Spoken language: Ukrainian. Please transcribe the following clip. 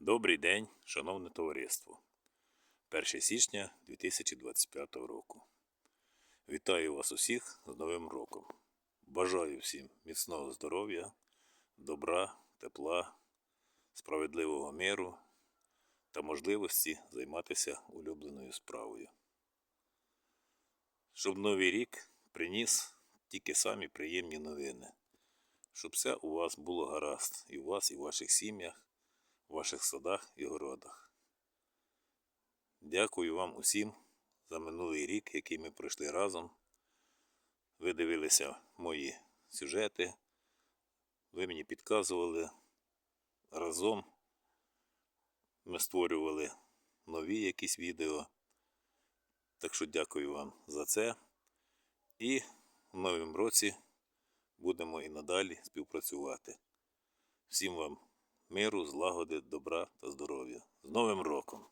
Добрий день, шановне товариство. 1 січня 2025 року. Вітаю вас усіх з Новим роком. Бажаю всім міцного здоров'я, добра, тепла, справедливого миру та можливості займатися улюбленою справою. Щоб новий рік приніс тільки самі приємні новини. Щоб все у вас було гаразд, і у вас, і в ваших сім'ях, в ваших садах і городах. Дякую вам усім за минулий рік, який ми пройшли разом. Ви дивилися мої сюжети, ви мені підказували разом. Ми створювали нові якісь відео. Так що дякую вам за це. І в новому році будемо і надалі співпрацювати. Всім вам миру, злагоди, добра та здоров'я. З Новим роком!